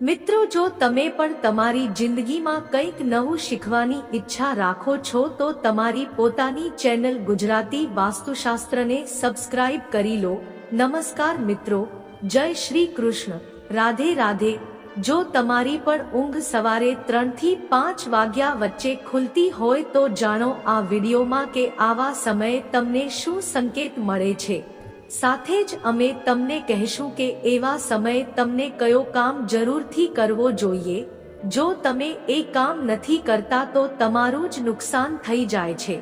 મિત્રો, જો તમે પણ તમારી જિંદગીમાં કંઈક નવું શીખવાની ઈચ્છા રાખો છો, તો તમારી પોતાની ચેનલ ગુજરાતી વાસ્તુશાસ્ત્રને સબસ્ક્રાઇબ કરી લો. નમસ્કાર મિત્રો, જય શ્રી કૃષ્ણ. રાધે રાધે. જો તમારી પણ ઊંઘ સવારે ત્રણથી પાંચ વાગ્યા વચ્ચે ખુલતી હોય, તો જાણો આ વિડીયોમાં કે આવા સમયે તમને શું સંકેત મળે છે. સાથે જ અમે તમને કહેશું કે એવા સમયે તમને કયો કામ જરૂરથી કરવો જોઈએ. જો તમે એ કામ નથી કરતા તો તમારું જ નુકસાન થઈ જાય છે.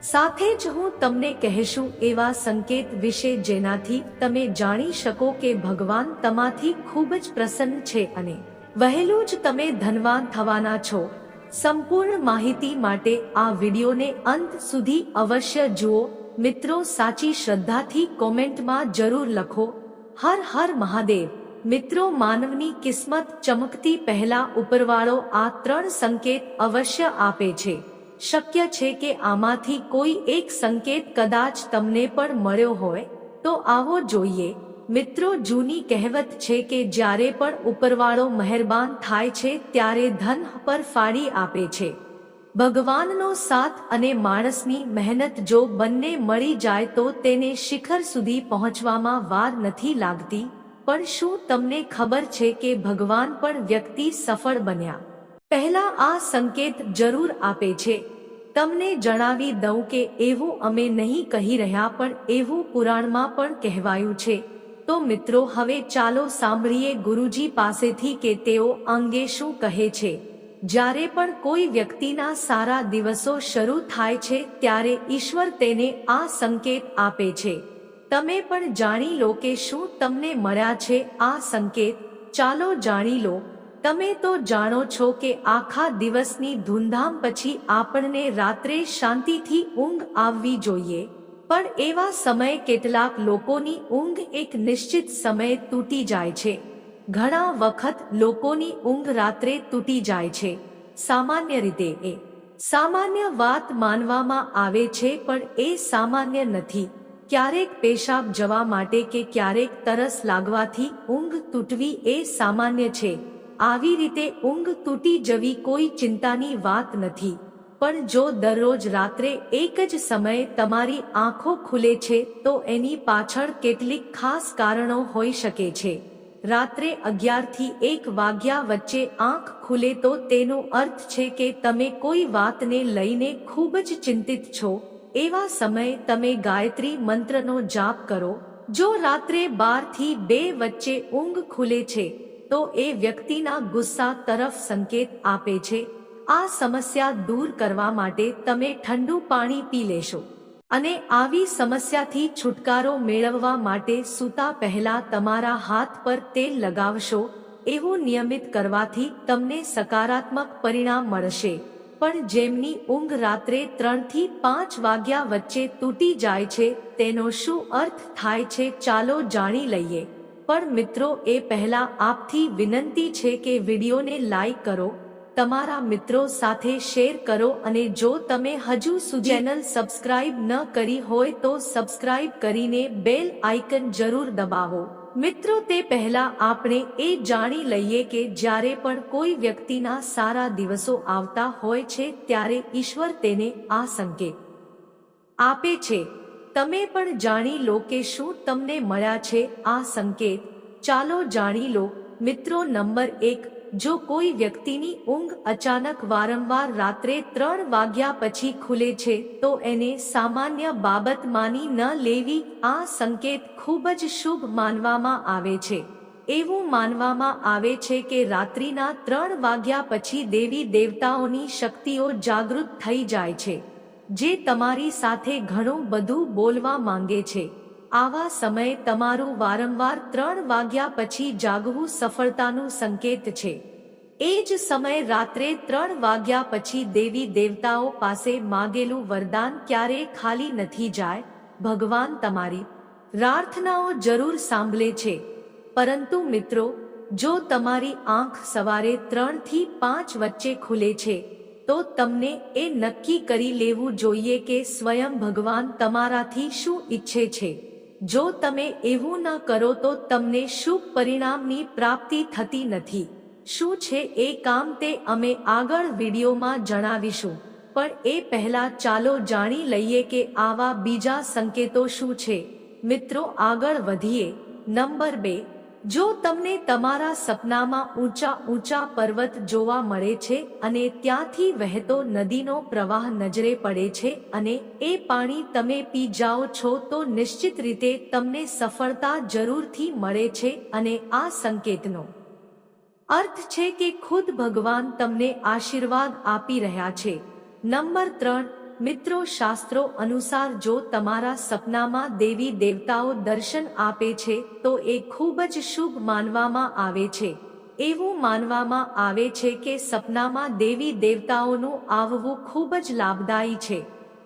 સાથે જ હું તમને કહેશું એવા સંકેત વિશે જેનાથી તમે જાણી શકો કે ભગવાન તમાથી ખૂબ જ પ્રસન્ન છે અને વહેલું જ તમે ધનવાન થવાના છો. સંપૂર્ણ માહિતી માટે આ વિડીયોને અંત સુધી અવશ્ય જુઓ. મિત્રો, સાચી શ્રદ્ધાથી કોમેન્ટમાં જરૂર લખો. હર હર મહાદેવ. મિત્રો, માનવની કિસ્મત ચમકતી પહેલા ઉપરવાળો આ ત્રણ સંકેત અવશ્ય આપે છે. શક્ય છે કે આમાંથી કોઈ એક સંકેત કદાચ તમને પણ મળ્યો હોય, તો આવો જોઈએ. મિત્રો, જૂની કહેવત છે કે જ્યારે પણ ઉપરવાળો મહેરબાન થાય છે, ત્યારે ધન પર ફાડી આપે છે. ભગવાનનો સાથ અને માણસની મહેનત જો બંને મળી જાય તો તેને શિખર સુધી પહોંચવામાં વાર નથી લાગતી. પણ શું તમને ખબર છે કે ભગવાન પણ વ્યક્તિ સફળ બન્યા? પહેલા આ સંકેત જરૂર આપે છે. તમને જણાવી દઉં કે એવું અમે નહીં કહી રહ્યા પણ એવું પુરાણમાં પણ કહેવાયું છે. તો મિત્રો, હવે ચાલો સાંભળીએ ગુરુજી પાસેથી કે તેઓ અંગે શું કહે છે. જ્યારે પણ કોઈ વ્યક્તિના સારા દિવસો શરૂ થાય છે ત્યારે ઈશ્વર તેને આ સંકેત આપે છે. તમે પણ જાણી લો કે શું તમને મળ્યા છે આ સંકેત? ચાલો જાણી લો. તમે તો જાણો છો કે આખા દિવસની ધૂમધામ પછી આપણને રાત્રે શાંતિથી ઊંઘ આવવી જોઈએ. પણ એવા સમયે કેટલાક લોકોની ઊંઘ એક નિશ્ચિત સમયે તૂટી જાય છે. ઘણા વખત લોકોની ઊંઘ રાત્રે તૂટી જાય છે. સામાન્ય રીતે એ સામાન્ય વાત માનવામાં આવે છે, પણ એ સામાન્ય નથી. ક્યારેક પેશાબ જવા માટે કે ક્યારેક તરસ લાગવાથી ઊંઘ તૂટવી એ સામાન્ય છે. આવી રીતે ઊંઘ તૂટી જવી કોઈ ચિંતાની વાત નથી. પણ જો દરરોજ રાત્રે એક જ સમયે તમારી આંખો ખુલે છે, તો એની પાછળ કેટલીક ખાસ કારણો હોઈ શકે છે. રાત્રે અગિયારથી એક વાગ્યા વચ્ચે આંખ ખુલે તો તેનો અર્થ છે કે તમે કોઈ વાતને લઈને ખૂબ જ ચિંતિત છો. એવા સમયે તમે ગાયત્રી મંત્રનો જાપ કરો. જો રાત્રે બારથી બે વચ્ચે ઊંઘ ખુલે છે, તો એ વ્યક્તિના ગુસ્સા તરફ સંકેત આપે છે. આ સમસ્યા દૂર કરવા માટે તમે ઠંડુ પાણી પી લેશો. અને આવી સમસ્યાથી છુટકારો મેળવવા માટે સૂતા પહેલા તમારા હાથ પર તેલ લગાવશો, એવું નિયમિત કરવાથી તમને સકારાત્મક પરિણામ મળશે. પણ જેમની ઊંઘ રાત્રે ત્રણથી પાંચ વાગ્યા વચ્ચે તૂટી જાય છે, તેનો શું અર્થ થાય છે ચાલો જાણી લઈએ. પણ મિત્રો, એ પહેલા આપથી વિનંતી છે કે વિડીયોને લાઈક કરો તમારા મિત્રો સાથે શેર કરો અને જો તમે હજુ સુધી ચેનલ સબસ્ક્રાઇબ ન કરી હોય તો સબસ્ક્રાઇબ કરીને બેલ આઇકન જરૂર દબાવો. મિત્રો, તે પહેલા આપણે એ જાણી લઈએ કે જ્યારે પણ કોઈ વ્યક્તિના સારા દિવસો આવતા હોય છે, ત્યારે ઈશ્વર તેને આ સંકેત આપે છે. તમે પણ જાણી લો કે શું તમને મળ્યા છે આ સંકેત. ચાલો જાણી લો. મિત્રો, નંબર એક જો કોઈ વ્યક્તિની ઊંઘ અચાનક વારંવાર રાત્રે ત્રણ વાગ્યા પછી ખુલે છે, તો એને સામાન્ય બાબત માની ન લેવી આ સંકેત ખૂબ જ શુભ માનવામાં આવે છે. એવું માનવામાં આવે છે કે રાત્રિના ત્રણ વાગ્યા પછી દેવી દેવતાઓની શક્તિઓ જાગૃત થઈ જાય છે, જે તમારી સાથે ઘણું બધું બોલવા માંગે છે. આવા સમયે તમારું વારંવાર ત્રણ વાગ્યા પછી જાગવું સફળતાનું સંકેત છે. એ જ સમયે રાત્રે ત્રણ વાગ્યા પછી દેવી દેવતાઓ પાસે માગેલું વરદાન ક્યારે ખાલી નથી જાય. ભગવાન તમારી પ્રાર્થનાઓ જરૂર સાંભળે છે. પરંતુ મિત્રો, જો તમારી આંખ સવારે ત્રણથી પાંચ વચ્ચે ખુલે છે, તો તમને એ નક્કી કરી લેવું જોઈએ કે સ્વયં ભગવાન તમારાથી શું ઈચ્છે છે. જો તમે એવું ન કરો તો તમને શુભ પરિણામની પ્રાપ્તિ થતી નથી. શું છે એ કામ તે અમે આગળ વિડીયોમાં જણાવીશું. પણ એ પહેલા ચાલો જાણી લઈએ કે આવા બીજા સંકેતો શું છે. મિત્રો આગળ વધીએ. નંબર બે. જો તમને તમારા સપનામાં ઊંચા ઊંચા પર્વત જોવા મળે છે અને ત્યાંથી વહેતો નદીનો પ્રવાહ નજરે પડે છે અને એ પાણી તમે પી જાઓ છો તો નિશ્ચિત રીતે તમને સફળતા જરૂરથી મળે છે અને આ સંકેતનો અર્થ છે કે ખુદ ભગવાન તમને આશીર્વાદ આપી રહ્યા છે. નંબર ત્રણ મિત્રો, શાસ્ત્રો અનુસાર જો તમારા સપનામાં દેવી દેવતાઓ દર્શન આપે છે, તો એ ખૂબ જ શુભ માનવામાં આવે છે. એવું માનવામાં આવે છે કે સપનામાં દેવી દેવતાઓનું આવવું ખૂબ જ લાભદાયી છે.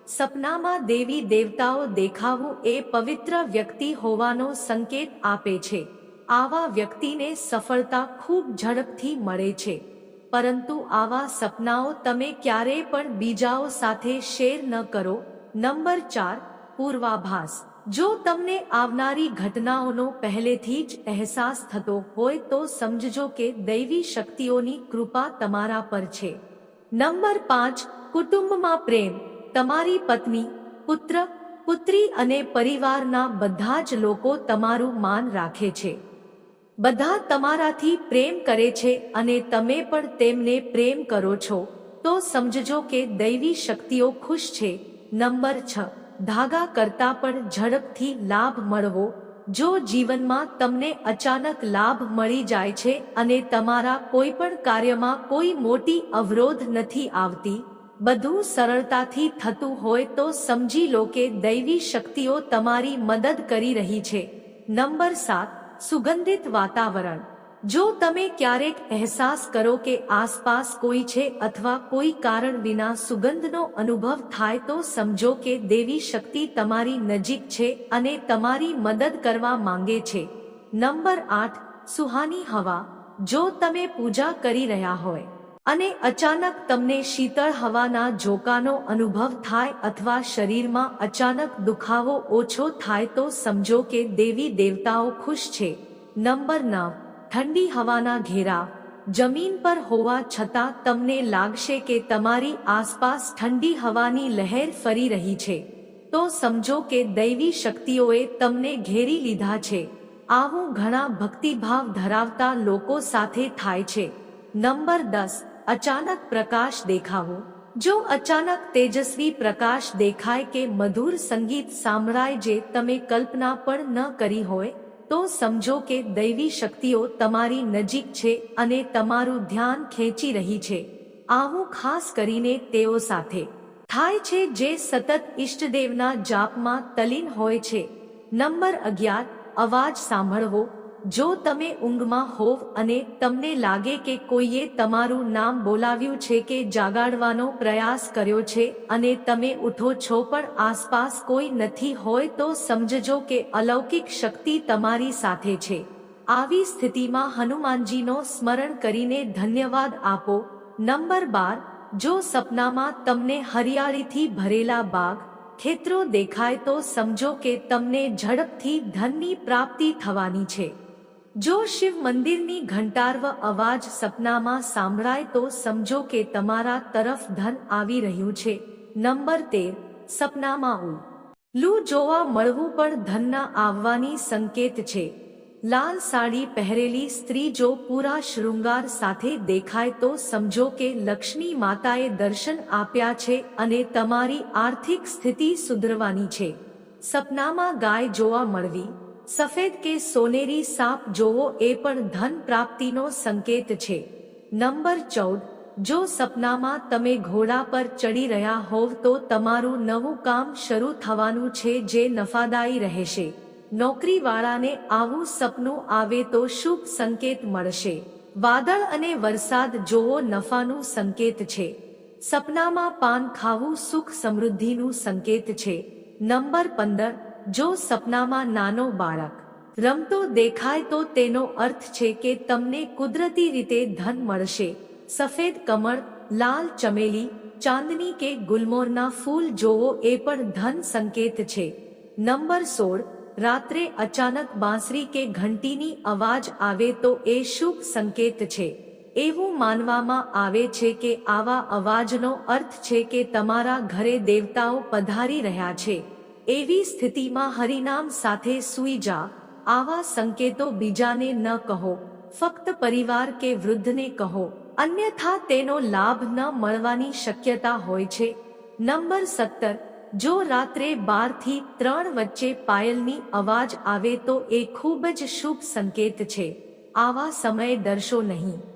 સપનામાં દેવી દેવતાઓ દેખાવું એ પવિત્ર વ્યક્તિ હોવાનો સંકેત આપે છે. આવા વ્યક્તિને સફળતા ખૂબ ઝડપથી મળે છે. પરંતુ આવા સપનાઓ તમે ક્યારેય પણ બીજાઓ સાથે શેર ન કરો. નંબર ચાર, પૂર્વાભાસ. જો તમને આવનારી ઘટનાઓનો પહેલેથી જ અહેસાસ થતો હોય તો સમજજો કે દૈવી શક્તિઓની કૃપા તમારા પર છે. નંબર પાંચ, કુટુંબમાં પ્રેમ. તમારી પત્ની, પુત્ર, પુત્રી અને પરિવારના બધા જ લોકો તમારું માન રાખે છે. બધા તમારાથી પ્રેમ કરે છે અને તમે પણ તેમને પ્રેમ કરો છો, તો સમજજો કે દૈવી શક્તિઓ ખુશ છે. નંબર છ, ધાગા કરતા પણ ઝડપથી લાભ મળવો. જો જીવનમાં તમને અચાનક લાભ મળી જાય છે અને તમારા કોઈ પણ કાર્યમાં કોઈ મોટી અવરોધ નથી આવતી, બધું સરળતાથી થતું હોય તો સમજી લો કે દૈવી શક્તિઓ તમારી મદદ કરી રહી છે. નંબર સાત સુગંધિત વાતાવરણ. જો તમે ક્યારેક અહેસાસ કરો કે આસપાસ કોઈ છે અથવા કોઈ કારણ વિના સુગંધનો અનુભવ થાય તો સમજો કે દેવી શક્તિ તમારી નજીક છે અને તમારી મદદ કરવા માંગે છે. નંબર આઠ, સુહાની હવા. જો તમે પૂજા કરી રહ્યા હોય અને અચાનક તમને શીતળ હવાના ઝોકાનો અનુભવ થાય અથવા શરીરમાં અચાનક દુખાવો ઓછો થાય તો સમજો કે દેવી દેવતાઓ ખુશ છે. નંબર નવ, ઠંડી હવાના ઘેરા. જમીન પર હોવા છતાં તમને લાગશે કે તમારી આસપાસ ઠંડી હવાની લહેર ફરી રહી છે. તો સમજો કે દૈવી શક્તિઓએ તમને ઘેરી લીધા છે. આવું ઘણા ભક્તિભાવ ધરાવતા લોકો સાથે થાય છે. નંબર દસ અચાનક પ્રકાશ દેખાવો. જો અચાનક તેજસ્વી પ્રકાશ દેખાય કે મધુર સંગીત સાંભળાય જે તમે કલ્પના પણ ન કરી હોય, તો સમજો કે દૈવી શક્તિઓ તમારી નજીક છે અને તમારું ધ્યાન ખેંચી રહી છે. આવું ખાસ કરીને તેઓ સાથે. થાય છે જે સતત ઈષ્ટદેવના જાપમાં તલીન હોય છે. નંબર અગિયાર, અવાજ સાંભળવો. જો તમે ઊંઘમાં હોવ અને તમને લાગે કે કોઈએ તમારું નામ બોલાવ્યું છે કે જાગાડવાનો પ્રયાસ કર્યો છે અને તમે ઉઠો છો પણ આસપાસ કોઈ નથી હોય તો સમજજો કે અલૌકિક શક્તિ તમારી સાથે છે. આવી સ્થિતિમાં હનુમાનજીનો સ્મરણ કરીને ધન્યવાદ આપો. નંબર બાર, જો સપનામાં તમને હરિયાળીથી ભરેલા બાગ, ખેતરો દેખાય તો સમજો કે તમને ઝડપથી ધનની પ્રાપ્તિ થવાની છે. જો શિવ મંદિરની ઘંટાર્વ અવાજ સપનામાં સાંભળાય તો સમજો કે તમારા તરફ ધન આવી રહ્યું છે. નંબર તેર, સપનામાં ઉ. લૂ જોવા મળવું પણ ધનના આવવાની સંકેત છે. લાલ સાડી પહેરેલી સ્ત્રી જો પૂરા શૃંગાર સાથે દેખાય તો સમજો કે લક્ષ્મી માતાએ દર્શન આપ્યા છે અને તમારી આર્થિક સ્થિતિ સુધરવાની છે. સપનામાં ગાય જોવા મળવી. સફેદ કે સોનેરી સાપ જોવો એ પણ ધન પ્રાપ્તિનો સંકેત છે. નંબર ચૌદ, જો સપનામાં તમે ઘોડા પર ચડી રહ્યા હોવ તો તમારું નવું કામ શરૂ થવાનું છે જે નફાદાયી રહેશે. નોકરીવાળાને આવું સપનું આવે તો શુભ સંકેત મળશે. વાદળ અને વરસાદ જોવો નફાનું સંકેત છે. સપનામાં પાન ખાવું સુખ સમૃદ્ધિનું સંકેત છે. નંબર પંદર જો સપનામાં નાનો બાળક રમતો દેખાય તો તેનો અર્થ છે કે તમને કુદરતી રીતે ધન મળશે. સફેદ કમળ, લાલ ચમેલી, ચાંદની કે ગુલમોરના ફૂલ જોવો એ પણ ધન સંકેત છે. નંબર સોળ, રાત્રે અચાનક બાંસરી કે ઘંટીની અવાજ આવે તો એ શુભ સંકેત છે. એવું માનવામાં આવે છે કે આવા અવાજનો અર્થ છે કે તમારા ઘરે દેવતાઓ પધારી રહ્યા છે. એવી સ્થિતિમાં હરિનામ સાથે સૂઈ જા. આવા સંકેતો બીજાને ન કહો. ફક્ત પરિવાર કે વૃદ્ધને કહો. અન્યથા તેનો લાભ ન મળવાની શક્યતા હોય છે. નંબર સત્તર. જો રાત્રે બારથી ત્રણ વચ્ચે પાયલની અવાજ આવે તો એ ખૂબ જ શુભ સંકેત છે. આવા સમયે ડરશો નહીં.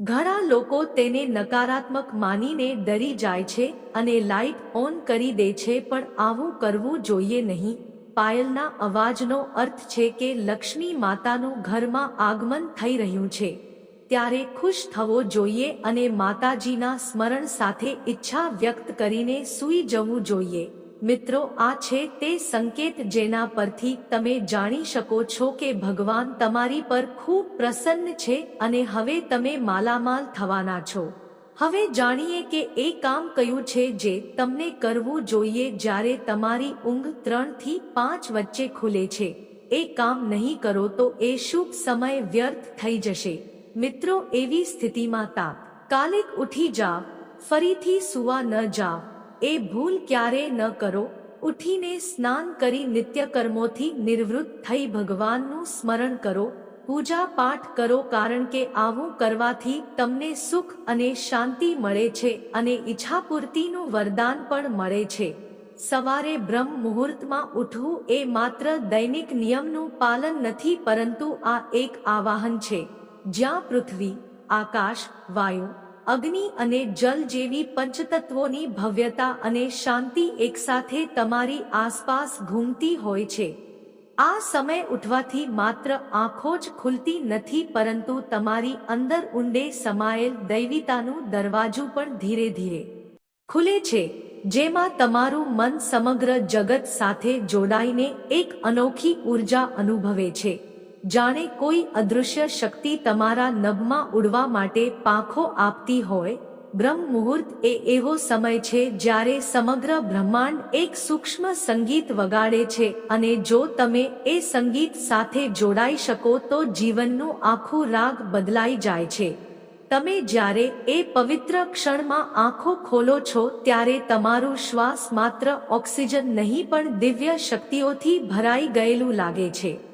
ઘણા લોકો તેને નકારાત્મક માનીને ડરી જાય છે અને લાઇટ ઓન કરી દે છે પણ આવું કરવું જોઈએ નહીં. પાયલના અવાજનો અર્થ છે કે લક્ષ્મી માતાનું ઘરમાં આગમન થઈ રહ્યું છે. ત્યારે ખુશ થવો જોઈએ અને માતાજીના સ્મરણ સાથે ઈચ્છા વ્યક્ત કરીને સૂઈ જવું જોઈએ. મિત્રો, આ છે તે સંકેત જેના પરથી તમે જાણી શકો છો કે ભગવાન તમારી પર ખૂબ પ્રસન્ન છે અને હવે તમે માલામાલ થવાના છો. હવે જાણીએ કે એ કામ કયું છે જે તમને કરવું જોઈએ જ્યારે તમારી ઊંઘ ત્રણથી પાંચ વચ્ચે ખુલે છે. એ કામ નહીં કરો તો એ શુભ સમય વ્યર્થ થઈ જશે. મિત્રો, એવી સ્થિતિમાં તાપ. કાલિક ઉઠી જાવ, ફરીથી સુવા ન જાવ. એ ભૂલ ક્યારે ન કરો? ઉઠીને સ્નાન કરી નિત્યકર્મોથી નિવૃત્ત થઈ ભગવાનનું સ્મરણ કરો. પૂજા પાઠ કરો કારણ કે આવું કરવાથી તમને સુખ અને શાંતિ મળે છે અને ઈચ્છાપૂર્તિનું વરદાન પણ મળે છે. સવારે બ્રહ્મ મુહૂર્તમાં ઉઠવું એ માત્ર દૈનિક નિયમનું પાલન નથી પરંતુ આ એક આવાહન છે. જ્યાં પૃથ્વી, આકાશ, વાયુ અગ્નિ અને જલ જેવી પંચતત્વોની ભવ્યતા અને શાંતિ એકસાથે તમારી આસપાસ ઘૂમતી હોય છે. આ સમય ઉઠવાથી માત્ર આંખો જ ખુલતી નથી પરંતુ તમારી અંદર ઊંડે સમાયેલ દૈવિતાનું દરવાજું પણ ધીરે ધીરે ખુલે છે, જેમાં તમારું મન સમગ્ર જગત સાથે જોડાઈને એક અનોખી ઊર્જા અનુભવે છે. જાણે કોઈ અદૃશ્ય શક્તિ તમારા નભમાં ઉડવા માટે પાંખો આપતી હોય બ્રહ્મ મુહૂર્ત એ એવો સમય છે જ્યારે સમગ્ર બ્રહ્માંડ એક સૂક્ષ્મ સંગીત વગાડે છે અને જો તમે એ સંગીત સાથે જોડાઈ શકો તો જીવનનું આખું રાગ બદલાઈ જાય છે. તમે જ્યારે એ પવિત્ર ક્ષણમાં આંખો ખોલો છો ત્યારે તમારું શ્વાસ માત્ર ઓક્સિજન નહીં પણ દિવ્ય શક્તિઓથી ભરાઈ ગયેલું લાગે છે.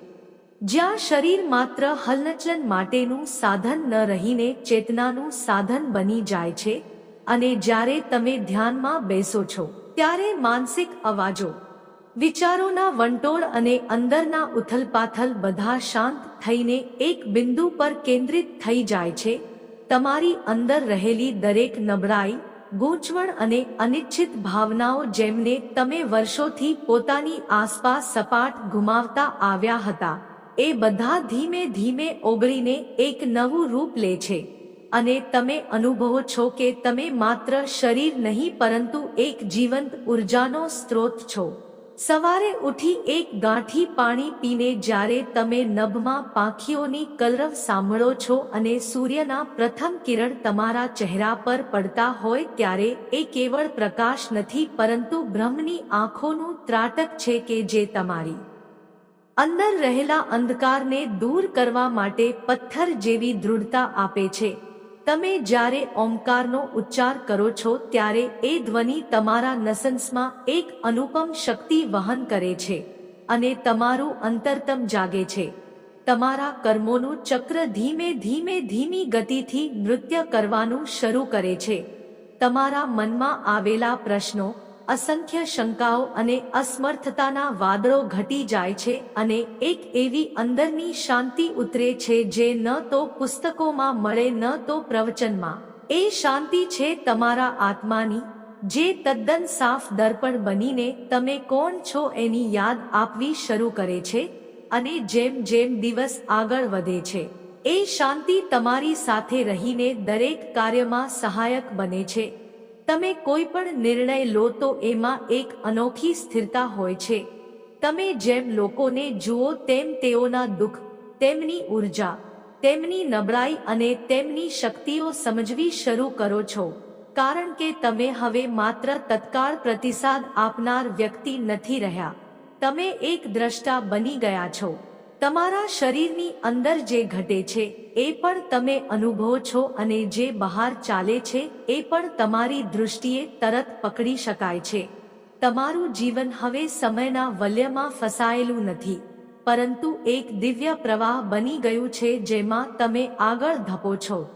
જ્યાં શરીર માત્ર હલનચલન માટેનું સાધન ન રહીને ચેતનાનું સાધન બની જાય છે અને જ્યારે તમે ધ્યાનમાં બેસો છો, ત્યારે માનસિક અવાજો, વિચારોના વંટોળ અને અંદરના ઉથલપાથલ બધા શાંત થઈને એક બિંદુ પર કેન્દ્રિત થઈ જાય છે. તમારી અંદર રહેલી દરેક નબળાઈ, ગૂંચવણ અને અનિચ્છિત ભાવનાઓ જેમને તમે વર્ષોથી પોતાની આસપાસ સપાટ ગુમાવતા આવ્યા હતા એ બધા ધીમે ધીમે ઓગળીને એક નવું રૂપ લે છે. અને તમે અનુભવો છો કે તમે માત્ર શરીર નહીં, પરંતુ એક જીવંત ઉર્જાનો સ્ત્રોત છો. સવારે ઉઠી એક ગાંઠી પાણી પીને જ્યારે તમે નભમાં પાંખીઓની કલરવ સાંભળો છો અને સૂર્યના પ્રથમ કિરણ તમારા ચહેરા પર પડતા હોય ત્યારે એ કેવળ પ્રકાશ નથી, પરંતુ બ્રહ્મની આંખોનું ત્રાટક છે કે જે તમારી અંદર રહેલા અંધકારને દૂર કરવા માટે પથ્થર જેવી દૃઢતા આપે છે. તમે જ્યારે ઓમકારનો ઉચ્ચાર કરો છો ત્યારે એ ધ્વનિ તમારા નસન્સમાં એક અનુપમ શક્તિ વહન કરે છે અને તમારું અંતરતમ જાગે છે. તમારા કર્મોનું ચક્ર ધીમે ધીમે ધીમી ગતિથી નૃત્ય કરવાનું શરૂ કરે છે. તમારા મનમાં આવેલા પ્રશ્નો અસંખ્ય શંકાઓ અને અસમર્થતાના વાદળો ઘટી જાય છે અને એક એવી અંદરની શાંતિ ઉતરે છે જે ન તો પુસ્તકોમાં મળે, ન તો પ્રવચનમાં. એ શાંતિ છે તમારા આત્માની, જે તદ્દન સાફ દર્પણ બનીને તમે કોણ છો એની યાદ આપવી શરૂ કરે છે અને જેમ જેમ દિવસ આગળ વધે છે. એ શાંતિ તમારી સાથે રહીને દરેક કાર્યમાં સહાયક બને છે. તમે કોઈ પણ નિર્ણય લો તો એમાં એક અનોખી સ્થિરતા હોય છે. તમે જેમ લોકોને જુઓ તેમ તેઓના દુઃખ, તેમની ઊર્જા, તેમની નબળાઈ અને તેમની શક્તિઓ સમજવી શરૂ કરો છો. કારણ કે તમે હવે માત્ર તત્કાળ પ્રતિસાદ આપનાર વ્યક્તિ નથી રહ્યા. તમે એક દ્રષ્ટા બની ગયા છો. તમારા શરીરની અંદર જે ઘટે છે, એ પણ તમે અનુભવો છો અને જે બહાર ચાલે છે, એ પણ તમારી દૃષ્ટિએ તરત પકડી શકાય છે. તમારું જીવન હવે સમયના વલયમાં ફસાયેલું નથી. પરંતુ એક દિવ્ય પ્રવાહ બની ગયું છે જેમાં તમે આગળ ધપો છો.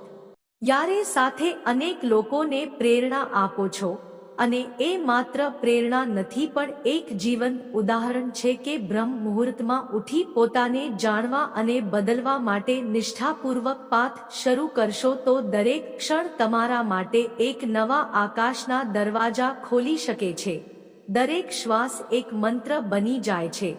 યારે સાથે અનેક લોકોને પ્રેરણા આપો છો. અને એ માત્ર પ્રેરણા નથી, પણ એક જીવન ઉદાહરણ છે કે બ્રહ્મ મુહૂર્તમાં ઉઠી પોતાને જાણવા અને બદલવા માટે નિષ્ઠાપૂર્વક પાથ શરૂ કરશો તો દરેક ક્ષણ તમારા માટે એક નવા આકાશના દરવાજા ખોલી શકે છે. દરેક શ્વાસ એક મંત્ર બની જાય છે.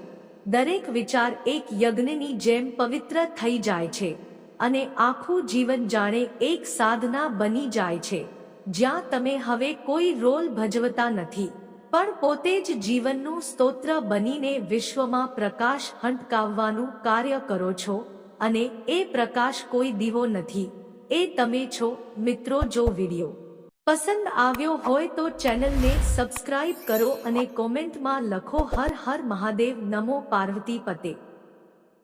દરેક વિચાર એક યજ્ઞની જેમ પવિત્ર થઈ જાય છે. અને આખું જીવન જાણે એક સાધના બની જાય છે. જ્યાં તમે હવે કોઈ રોલ ભજવતા નથી. પણ પોતે જ જીવનનું સ્તોત્ર બનીને વિશ્વમાં પ્રકાશ હંટકાવવાનું કાર્ય કરો છો અને એ પ્રકાશ કોઈ દીવો નથી. એ તમે છો, મિત્રો, જો વિડિયો પસંદ આવ્યો હોય તો ચેનલને સબસ્ક્રાઇબ કરો અને કોમેન્ટમાં લખો હર હર મહાદેવ, નમો પાર્વતી પતે.